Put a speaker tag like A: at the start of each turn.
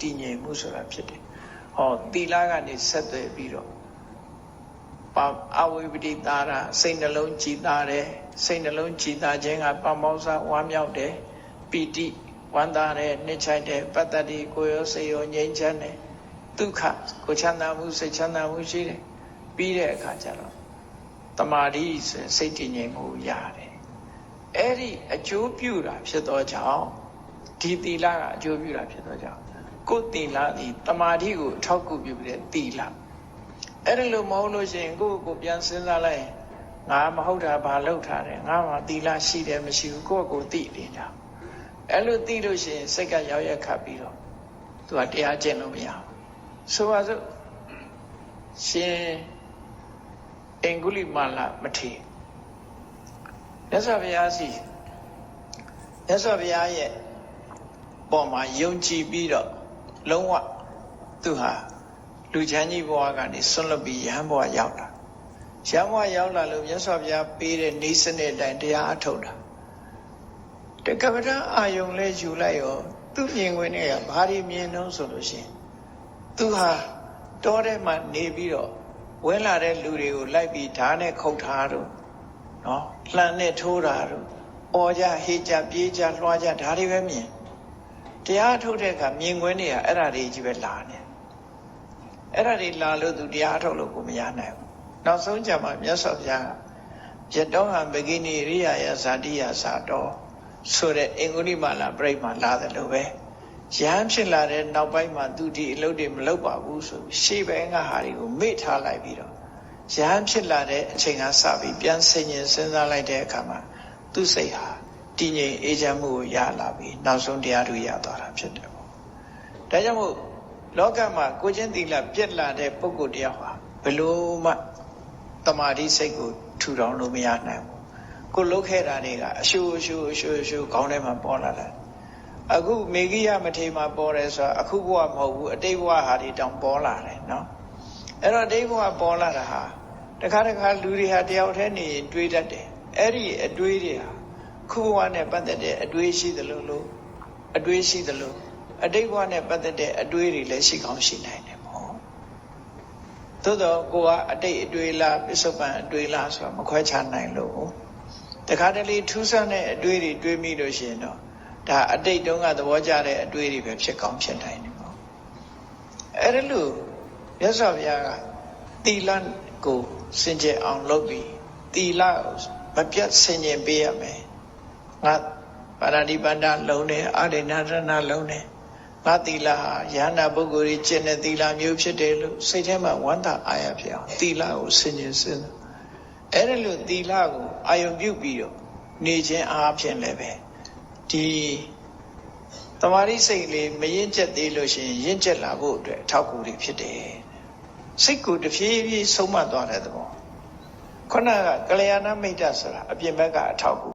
A: တည်ငြိမ်မှုဆိုတာဖြစ်တယ်ဟောသီလကနေဆက်သွယ်ပြီးတော့ပါအဝိပတိတာရစိတ်နှလုံးကြည်သာတယ်စိတ်နှလုံးကြည်သာခြင်းကပမောဇဝမ်းမြောက်တယ်ပီတိဝမ်းသာတယ်နှစ်ချိုက်တယ်ပတ္တတိကိုယ်ရောစိတ်ရောငြိမ်းချမ်းတယ်ဒုက္ခကိုချမ်းသာမှုစိတ်ချမ်းသာမှုရှိတယ်ပြီးတဲ့အခါကျတော့တမာတိဆိုရင်စိတ်တည်ငြိမ်မှုရတယ်အဲ့ဒီအကျိုးပြုတာဖြစ်သောကြောင့်ဒီသီလကအကျိုးပြုတာဖြစ်သောကြောင့် ကိုယ်သီလဒီတမာတိကိုအထောက်အကူပြုတဲ့သီလအဲ့ဒါလို့မဟုတ်လို့ရှိရင်ကိုယ့်ကိုယ်ပြန်စဉ်းစားလိုက်ရင်ငါမဟုတ်တာဘာလုပ်ထားတယ်ငါမှသီလရှိတယ်မရှိဘူးကိုယ့်ကိုယ်သိနေတာအဲ့လိုသိလို့ရှိရင်စိတ်ကရောက်ရက်ခတ်ပြီးတော့သူကတရားကျင့်လို့မရဘူးဆိုပါစို့ရှင်အင်္ဂုလိမာလမထေရမြတ်စွာဘုရားစီမြတ်စွာဘုရားရဲ့ပေါ်မှာယုံကြည်ပြီးတော့ လုံးဝသူဟာလူချမ်းကြီးဘဝကနေဆွန့်လွတ်ပြီးရဟန်းဘဝရောက်လာရဟန်းဘဝရောက်လာလို့မြတ်စွာဘုရားပေးတဲ့နေစနစ်အတိုင်းတရားအထုတ်တာတက္ကပဒအာယုံလဲယူလိုက်ရောသူ့မြင်ဝင်တွေကဘာတွေမြင်တော့ဆိုလို့ရှိရင်သူဟာတောထဲမှာနေပြီးတော့ဝင်လာတဲ့လူတွေကိုလိုက်ပြီးဓာတ်နဲ့ခုတ်ထားတော့နော်လှန်နဲ့ထိုးတာတော့အော်ကြဟေးကြပြေးကြလွှားကြဒါတွေပဲမြင် တရားထုတ်တဲ့အခါမြင်ကွင်းတွေကအဲ့ဒါတွေကြီးပဲလာနေအဲ့ဒါတွေလာလို့သူတရားထုတ်လို့ကိုမရနိုင်ဘူးနောက်ဆုံးကြမှာမြတ်စွာဘုရားကယတောဟံဘဂိနိရိယာယဇာတိယသာတော်ဆိုတဲ့အင်္ဂုလိမာလာပြိဋ္ဌာလာတယ်လို့ပဲရဟန်းဖြစ်လာတဲ့နောက်ပိုင်းမှာသူဒီအလုပ်တွေမလုပ်ပါဘူးဆိုပြီးရှေ့ဘက်ကဟာတွေကိုမေ့ထားလိုက်ပြီးတော့ရဟန်းဖြစ်လာတဲ့အချိန်ကစပြီးပြန်ဆင်ញင်စဉ်းစားလိုက်တဲ့အခါမှာသူ့စိတ်ဟာ တည်ငြိမ်အေးချမ်းမှုကိုရလာပြီးနောက်ဆုံးတရားတွေရသွားတာဖြစ်တယ်ပေါ့ဒါကြောင့်မို့လောကမှာကိုချင်းသီလပြက်လာတဲ့ပုဂ္ဂိုလ်တရားဟာဘယ်လို့မှတမာတိစိတ်ကိုထူထောင်လို့မရနိုင်ဘူးကိုလုတ်ခဲ့တာတွေကအရှူအရှူအရှူအရှူခေါင်းထဲမှာပေါ်လာတာအခုမေဂိယမထေမှာပေါ်တယ်ဆိုတာအခုဘဝမဟုတ်ဘူးအတိတ်ဘဝဟာတွေတောင်ပေါ်လာတယ်နော်အဲ့တော့အတိတ်ဘဝပေါ်လာတာဟာတခါတခါလူတွေဟာတယောက်တည်းနေရင်တွေးတတ်တယ်အဲ့ဒီအတွေးတွေဟာ ခုဘဝနဲ့ပတ်သက်တဲ့အတွေးရှိသလိုလို့အတွေးရှိသလိုအတိတ်ဘဝနဲ့ပတ်သက်တဲ့အတွေးတွေလည်းရှိကောင်းရှိနိုင်တယ်ပေါ့သို့တော့ကိုကအတိတ်အတွေးလားပစ္စုပန်အတွေးလားဆိုတာမခွဲခြားနိုင်လို့တခါတလေထူးဆန်းတဲ့အတွေးတွေတွေးမိလို့ရှိရင်တော့ဒါအတိတ်တုန်းကသဘောကျတဲ့အတွေးတွေပဲဖြစ်ကောင်းဖြစ်နိုင်တယ်ပေါ့အဲ့ဒါလို့မြတ်စွာဘုရားကသီလကိုစင်ကြယ်အောင်လုပ်ပြီးသီလကိုမပြတ်ဆင်ញင်ပေးရမယ် ငါပါရဏိပန္ဒလုံးတယ်အာရိဏရဏလုံးတယ်ငါသီလဟာယန္တာပုဂ္ဂိုလ်ကြီးကျင့်တဲ့သီလမျိုးဖြစ်တယ်လို့စိတ်ထဲမှာဝမ်းသာအားရဖြစ်အောင်သီလကိုဆင်ញင်စဉ်းစားအဲ့ဒါလို့သီလကိုအာယုံပြုပြီးတော့နေခြင်းအားဖြင့်လည်းပဲဒီတမာရီစိတ်လေးမရင်ကျက်သေးလို့ရှိရင်ရင်ကျက်လာဖို့အတွက်အထောက်အကူတွေဖြစ်တယ်စိတ်ကိုတဖြည်းဖြည်းဆုံးမသွားတဲ့သဘောခုနကကလျာဏမိတ်တဆိုတာအပြင်ဘက်ကအထောက်အကူ